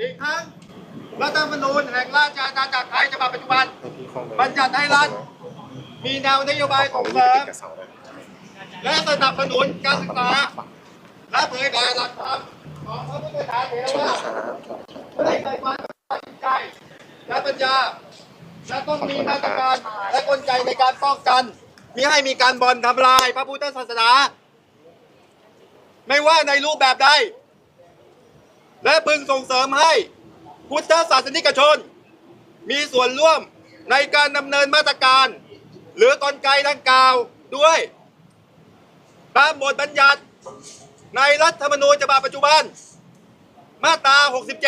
อีกทั้งรัฐธรรมนูญแห่งราชอาณาจักรไทยฉบับปัจจุบันให้พี่เข้ามาบัญญัติให้รัฐ มีแนวนโยบายขอส่งวิเสริธีมกระเสาเลยและสนับสนุนการศึกษาและเผยแผ่หลักธรรมของพระพุทธศาสนาชมว่าครับเพื่อให้เกิดความตัดสินใจและปัญญาและต้องมีมาตรการและกลไกในการป้องกันมิให้มีการบ่อนทำลายพระพุทธศาสนา ไม่ว่าในรูปแบบใด และพึงส่งเสริมให้พุทธศาสนิกชน มีส่วนร่วมในการดำเนินมาตรการ หรือกลไกดังกล่าวด้วย ตามบทบัญญัติในรัฐธรรมนูญฉบับปัจจุบัน มาตรา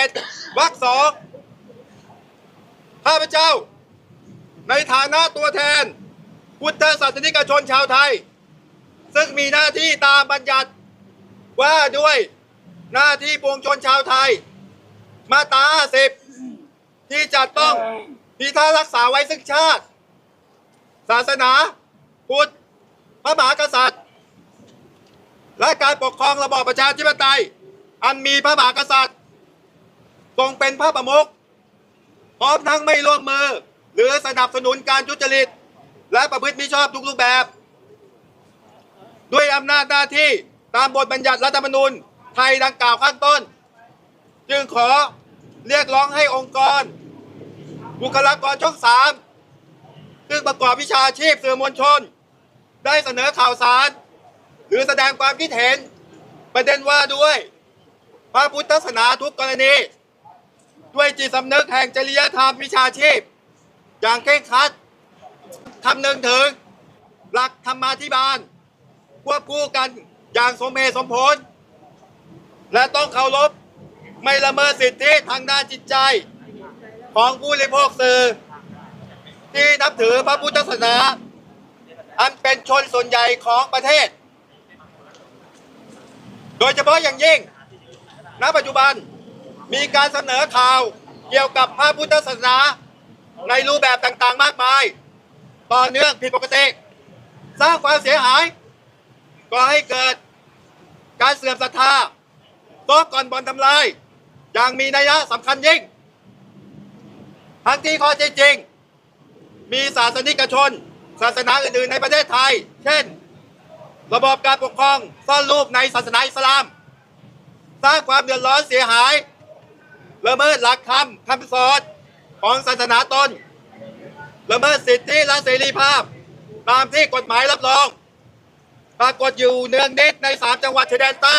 67 วรรคสองข้าพเจ้า ในฐานะตัวแทน พุทธศาสนิกชนชาวไทย ซึ่งมีหน้าที่ตามบัญญัติว่าด้วย หน้าที่ปวงชนชาวไทย มาตรา50 ที่จะต้องพิทักษ์รักษาไว้ซึ่งชาติ ศาสนาพุทธพระมหากษัตริย์ และการปกครองระบอบประชาธิปไตย อันมีพระมหากษัตริย์ทรงเป็นพระประมุขพร้อมทั้งไม่ร่วมมือ หรือสนับสนุนการทุจริต และประพฤติมิชอบทุกรูปแบบ ด้วยอำนาจหน้าที่ตามบทบัญญัติรัฐธรรมนูญ ไทยดังกล่าวข้างต้น จึงขอเรียกร้องให้องค์กร บุคลากรช่องสามซึ่งประกอบวิชาชีพสื่อมวลชน ได้เสนอข่าวสาร หรือแสดงความคิดเห็น ประเด็นว่าด้วย พระพุทธศาสนาทุกกรณี ด้วยจิตสำนึกแห่งจริยธรรมวิชาชีพ อย่างเคร่งครัดคำนึงถึง หลักธรรมาธิบาลควบคู่กันอย่างสมเหตุสมผล และต้องเคารพไม่ละเมิดสิทธิทางด้านจิตใจ ของผู้บริโภคสื่อ ที่นับถือพระพุทธศาสนา อันเป็นชนส่วนใหญ่ของประเทศ โดยเฉพาะอย่างยิ่ง ณ ปัจจุบันมีการเสนอข่าวเกี่ยวกับพระพุทธศาสนาในรูปแบบต่างๆ มากมาย ต่อเนื่องผิดปกติ สร้างความเสียหาย ก็ให้เกิดการเสื่อมศรัทธา ต้อก่อนบอลทำลายอย่างมีนัยสำคัญยิ่ง ทั้งที่ข้อเท็จจริง มีศาสนิกชน ศาสนาอื่นๆในประเทศไทย เช่น ระบอบการปกครองซ่อนรูปในศาสนาอิสลาม สร้างความเดือดร้อนเสียหายละเมิดหลักธรรมคำสอนของศาสนาตนละเมิดสิทธิและเสรีภาพ ตามที่กฎหมายรับรอง ปรากฏอยู่เนืองนิดในสามจังหวัดชายแดนใต้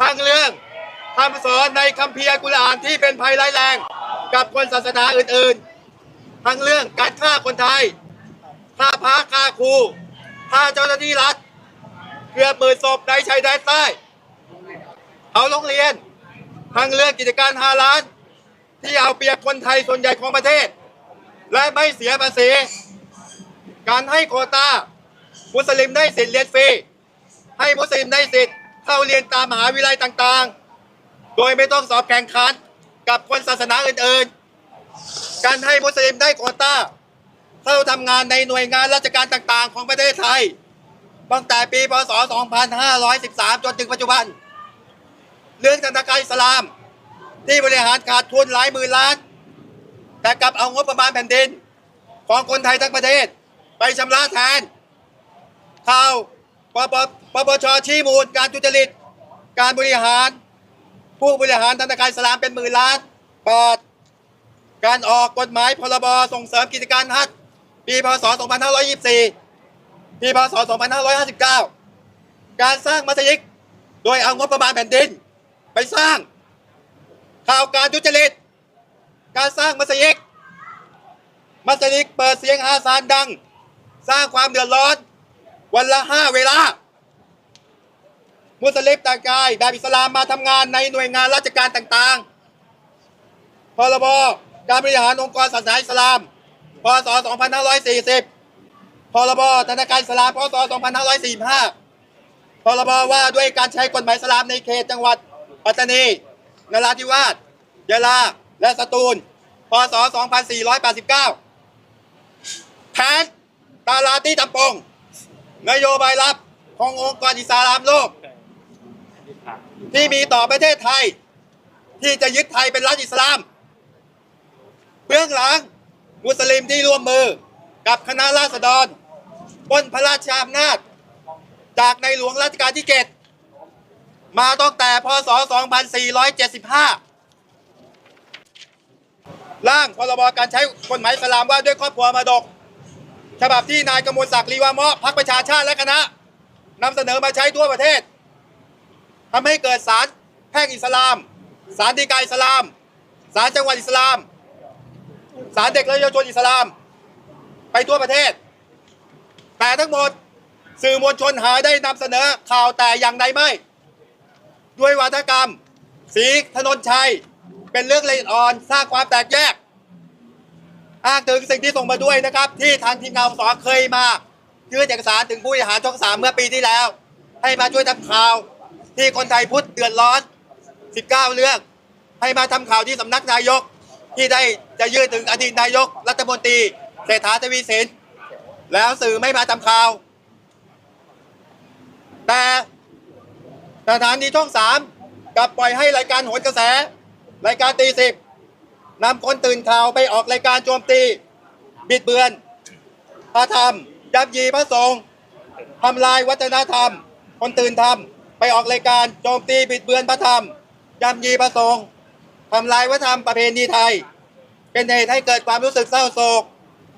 ทางเรื่องคำสอนในคัมภีร์อัลกุรอานที่เป็นภัยร้ายแรง กับคนศาสนาอื่นๆ ทั้งเรื่องการฆ่าคนไทยฆ่าพระฆ่าครูฆ่าเจ้าหน้าที่รัฐเกือบหมื่นศพในชายแดนใต้เอาโรงเรียน ทั้งเรื่องกิจการฮาลาลที่เอาเปรียบคนไทยส่วนใหญ่ของประเทศ และไม่เสียภาษีการให้โคตามุสลิมได้สิทธิ์เรียนฟรีให้มุสลิมได้สิทธิ์ เข้าเรียนตามมหาวิทยาลัยต่างๆ โดยไม่ต้องสอบแข่งขันกับคนศาสนาอื่นๆ การให้มุสลิมได้โควตาเข้าทำงานในหน่วยงานราชการต่างๆ ของประเทศไทย ตั้งแต่ปีพศ 2513 จนถึงปัจจุบัน เรื่องธนาคารอิสลาม ที่บริหารขาดทุนหลายหมื่นล้าน แต่กลับเอางบประมาณแผ่นดิน ของคนไทยทั้งประเทศ ไปชำระแทนข่าว ปปปปชชี้มูลการทุจริต การบริหาร ผู้บริหารธนาคารสลามเป็นหมื่นล้านแปดการออกกฎหมายพรบส่งเสริมกิจการฮัทปีพศ 2524 ปีพศ 2559 การสร้างมัสยิดโดยเอางบประมาณแผ่นดิน ไปสร้าง ข่าวการทุจริต การสร้างมัสยิดมัสยิดเปิดเสียงอาซานดัง สร้างความเดือดร้อน วันละห้าเวลา มุสลิมต่างกายแบบอิสลามมาทำงานในหน่วยงานราชการต่างๆ พรบ การบริหารองค์กรศาสนาอิสลาม พศ 2540 พรบ ธนาคารอิสลาม พศ 2545 พรบ ว่าด้วยการใช้กฎหมายอิสลามในเขตจังหวัดปัตตานีนราธิวาสยะลา และสตูล พศ 2489 แผนตาลาตีตำปง นโยบายลับขององค์กรอิสลามโลก ที่มีต่อประเทศไทย ที่จะยึดไทยเป็นรัฐอิสลาม เบื้องหลังมุสลิมที่ร่วมมือกับคณะราษฎรบนพระราชอำนาจ จากในหลวงรัชกาลที่ 7 มาตั้งแต่พศ 2475 ร่างพรบการใช้กฎหมายอิสลามว่าด้วยครอบครัวมรดก ฉบับที่นายกมลศักดิ์ลีวามาะพักประชาชาติและคณะนำเสนอมาใช้ทั่วประเทศทำให้เกิดศาลแพ่งอิสลามศาลฎีกาอิสลามศาลจังหวัดอิสลามศาลเด็กและเยาวชนอิสลาม ไปทั่วประเทศ แต่ทั้งหมดสื่อมวลชนหาได้นำเสนอข่าวแต่อย่างใดไม่ ด้วยวาทกรรม สีถนนชัย เป็นเรื่องละเอียดอ่อนสร้างความแตกแยก อ้างถึงสิ่งที่ส่งมาด้วยนะครับ ที่ทางทีมงานสอเคยมายื่นเอกสารถึงผู้บริหารช่องสามเมื่อปีที่แล้ว ให้มาช่วยทำข่าว ที่คนไทยพุทธเดือดร้อน 19 เรื่อง ให้มาทำข่าวที่สำนักนายก ที่ได้จะยื่นถึงอดีตนายก รัฐมนตรีเศรษฐาทวีสินแล้วสื่อไม่มาทำข่าว แต่สถานีช่องสามกลับปล่อยให้รายการโหนกระแส รายการตีสิบ นำคนตื่นข่าวไปออกรายการโจมตี บิดเบือนพระธรรมยับยีพระสงฆ์ทำลายวัฒนธรรม คนตื่นธรรม ไปออกรายการโจมตีบิดเบือนพระธรรมยับยีพระสงฆ์ทำลายวัฒนธรรมประเพณีไทย เป็นเหตุให้เกิดความรู้สึกเศร้าโศก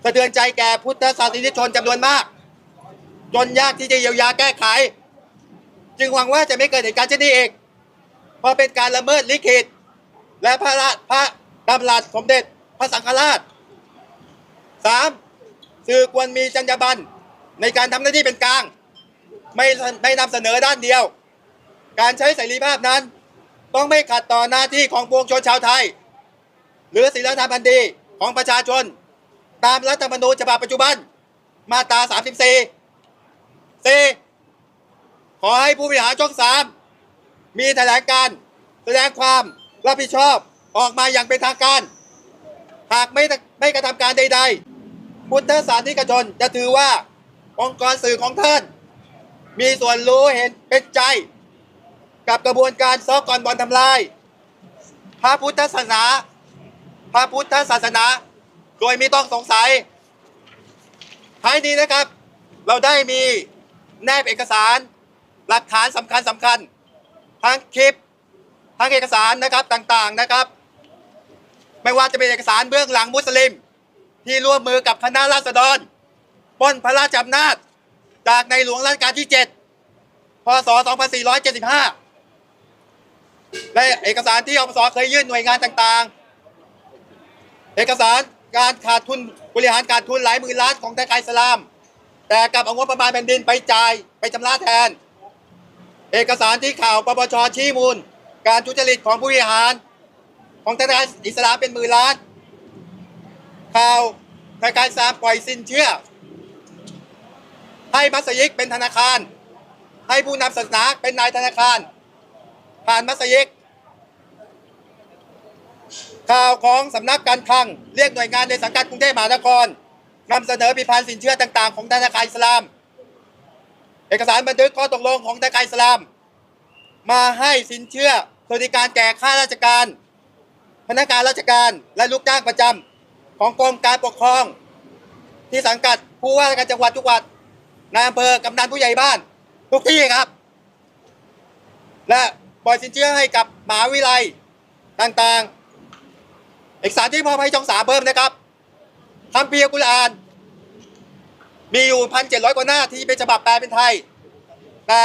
สะเทือนใจแก่พุทธศาสนิกชนจำนวนมากจนยากที่จะเยียวยาแก้ไข จึงหวังว่าจะไม่เกิดเหตุการณ์เช่นนี้อีกเพราะเป็นการละเมิดลิขิต และพระพระ ดำรัสสมเด็จพระสังฆราชสามสื่อควรมีจรรยาบรรณในการทำหน้าที่เป็นกลาง ไม่ไม่นำเสนอด้านเดียว การใช้เสรีภาพนั้น ต้องไม่ขัดต่อหน้าที่ของปวงชนชาวไทย หรือศีลธรรมอันดีของประชาชน ตามรัฐธรรมนูญฉบับปัจจุบันมาตรา 34 4 ขอให้ผู้บริหารช่องสามมีแถลงการแสดงความรับผิดชอบ ออกมาอย่างเป็นทางการ หากไม่ไม่กระทำการใด ๆ พุทธศาสนิกชนจะถือว่าองค์กรสื่อของท่าน มีส่วนรู้เห็นเป็นใจ กับกระบวนการซ้อกรบอลทำลาย พระพุทธศาสนา พระพุทธศาสนา โดยไม่ต้องสงสัยท้ายนี้นะครับ เราได้มีแนบเอกสารหลักฐานสำคัญสำคัญทั้งคลิปทั้งเอกสารนะครับต่างๆนะครับ ไม่ว่าจะเป็นเอกสารเบื้องหลังมุสลิม ที่ร่วมมือกับคณะราษฎรปล้นพระราชอำนาจจากในหลวงรัชกาลที่ 7 พศ 2475 และเอกสารที่อปสเคยยื่นหน่วยงานต่างๆ เอกสารการขาดทุนบริหารขาดทุนหลายหมื่นล้านของทางการสลาม แต่กลับเอางบประมาณแผ่นดินไปจ่ายไปชำระแทน เอกสารที่ข่าวปปชชี้มูล การทุจริตของผู้บริหาร ของธนาคารอิสลามเป็นหมื่นล้าน ข่าวธนาคารอิสลามปล่อยสินเชื่อ ให้มัสยิดเป็นธนาคาร ให้ผู้นำศาสนาเป็นนายธนาคาร ผ่านมัสยิดข่าวของสำนักการคลังเรียกหน่วยงานในสังกัดกรุงเทพมหานครนำเสนอพิพันธ์สินเชื่อต่างๆ ของธนาคารอิสลาม เอกสารบันทึกข้อตกลงของธนาคารอิสลาม มาให้สินเชื่อสวัสดิการแก่ข้าราชการ พนักงานราชการและลูกจ้างประจำของกรมการปกครอง ที่สังกัดผู้ว่าการจังหวัดทุกวัดนายอำเภอกำนันผู้ใหญ่บ้าน ทุกที่ครับ และปล่อยสินเชื่อให้กับมหาวิทยาลัยต่างๆ เอกสารที่มอบให้ช่องสาเพิ่มนะครับคำเปียกุรอาน มีอยู่พันเจ็ดร้อยกว่าหน้าที่เป็นฉบับแปลเป็นไทย แต่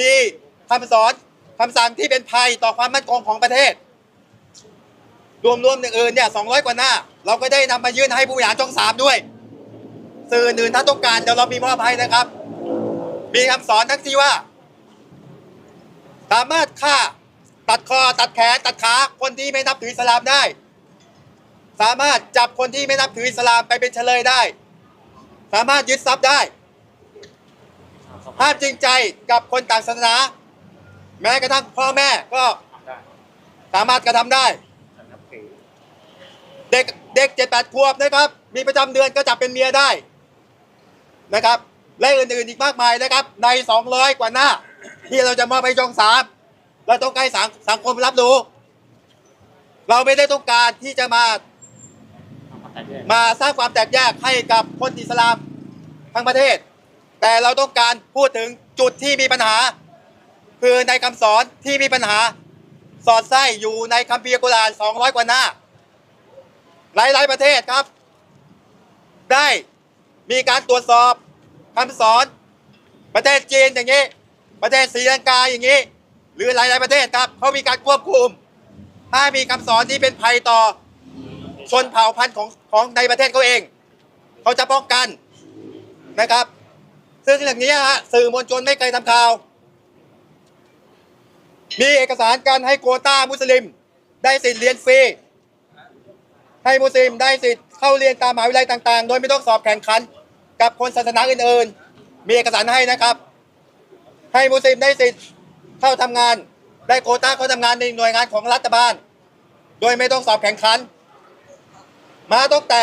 มีคำสอนคำสั่งที่เป็นภัยต่อความมั่นคงของประเทศ รวมๆอย่างอื่นเนี่ยสองร้อยกว่าหน้า เราก็ได้นำมายื่นให้ผู้บริหารช่องสามด้วย สื่ออื่นถ้าต้องการเดี๋ยวเรามีมอบให้นะครับ มีคำสอนทั้งที่ว่า สามารถฆ่าตัดคอตัดแขนตัดขาคนที่ไม่นับถืออิสลามได้ สามารถจับคนที่ไม่นับถืออิสลามไปเป็นเฉลยได้ สามารถยึดทรัพย์ได้ห้ามจริงใจกับคนต่างศาสนา แม้กระทั่งพ่อแม่ก็สามารถกระทำได้ เด็กเด็กเจ็ดแปดขวบนะครับ มีประจำเดือนก็จับเป็นเมียได้นะครับ และอื่นๆอีกมากมายนะครับ ใน 200 กว่าหน้า ที่เราจะมอบไปช่องสามเราต้องให้สังสังคมรับรู้ เราไม่ได้ต้องการที่จะมา มาสร้างความแตกแยกให้กับคนอิสลามทั้งประเทศ แต่เราต้องการพูดถึงจุดที่มีปัญหา คือในคำสอนที่มีปัญหา สอดไส้อยู่ในคัมภีร์กุรอาน200 กว่าหน้า หลายๆประเทศครับ ได้มีการตรวจสอบคำสอน ประเทศจีนอย่างนี้ ประเทศศรีลังกาอย่างนี้ หรือหลาย ๆประเทศครับเขามีการควบคุม ถ้ามีคำสอนที่เป็นภัยต่อชนเผ่าพันธุ์ของของในประเทศเขาเอง เขาจะป้องกันนะครับ ซึ่งอย่างนี้ฮะสื่อมวลชนไม่เคยทำข่าว มีเอกสารการให้โควต้ามุสลิม ได้สิทธิ์เรียนฟรี ให้มุสลิมได้สิทธิ์เข้าเรียนตามมหาวิทยาลัยต่างๆ โดยไม่ต้องสอบแข่งขัน กับคนศาสนาอื่นๆ มีเอกสารให้นะครับ ให้มุสลิมได้สิทธิ์เข้าทำงาน ได้โคต้าเข้าทำงานในหน่วยงานของรัฐบาล โดยไม่ต้องสอบแข่งขัน มาตั้งแต่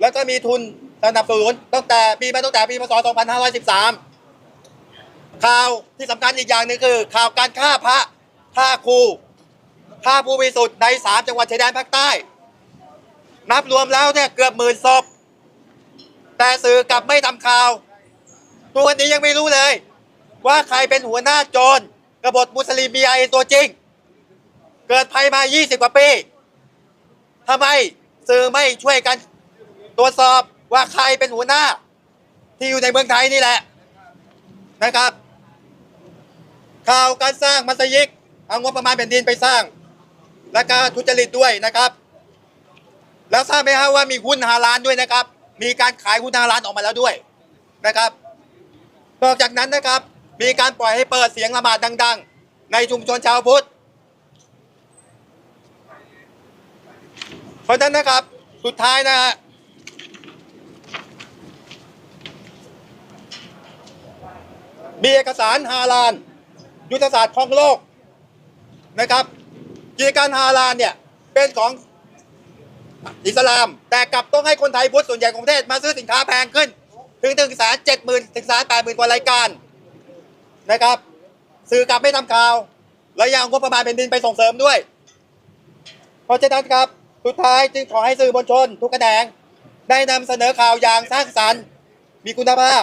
แล้วก็มีทุนสนับสนุนตั้งแต่ปีมาตั้งแต่ปีพศ 2513 ข่าวที่สำคัญอีกอย่างหนึ่งคือ ข่าวการฆ่าพระฆ่าครูฆ่าผู้บริสุทธิ์ในสามจังหวัดชายแดนภาคใต้ นับรวมแล้วเนี่ยเกือบหมื่นศพแต่สื่อกลับไม่ทำข่าวตัววันนี้ยังไม่รู้เลย ว่าใครเป็นหัวหน้าโจรกบฏมุสลิมมีไอตัวจริง เกิดภัยมา 20 กว่าปีทำไมสื่อไม่ช่วยกันตรวจสอบว่าใครเป็นหัวหน้า ที่อยู่ในเมืองไทยนี่แหละนะครับ ข่าวการสร้างมัสยิดเอางบประมาณแผ่นดินไปสร้าง และก็ทุจริตด้วยนะครับ แล้วทราบไหมครับว่ามีหุ้นฮาลานด้วยนะครับ มีการขายหุ้นฮาลานออกมาแล้วด้วยนะครับ นอกจากนั้นนะครับ มีการปล่อยให้เปิดเสียงละหมาดดัง ๆ ในชุมชนชาวพุทธ เพราะฉะนั้นนะครับ สุดท้ายนะฮะมีเอกสารฮาลาน ยุทธศาสตร์ของโลกนะครับกิจการฮาลานเนี่ยเป็นของ อิสลาม แต่กลับต้องให้คนไทยพุทธส่วนใหญ่ของประเทศมาซื้อสินค้าแพงขึ้น ถึงถึงแสนเจ็ดหมื่นถึงแสนแปดหมื่นกว่ารายการนะครับ สื่อกลับไม่ทำข่าว และยังงบประมาณเป็นดินไปส่งเสริมด้วย เพราะฉะนั้นครับสุดท้ายจึงขอให้สื่อมวลชน ทุกกระแดงได้นำเสนอข่าวอย่างสร้างสรรค์ มีคุณภาพ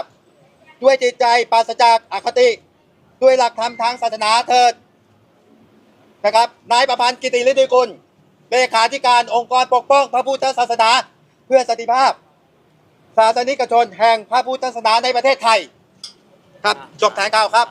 ด้วยจิตใจปราศจากอคติ ด้วยหลักธรรมทางศาสนาเถิดนะครับนายประพันธ์กิติฤทธิกุล เลขาธิการองค์กรปกป้องพระพุทธศาสนา เพื่อสันติภาพ ศาสนิกชนแห่งพระพุทธศาสนาในประเทศไทย ครับจบแถลงข่าวครับ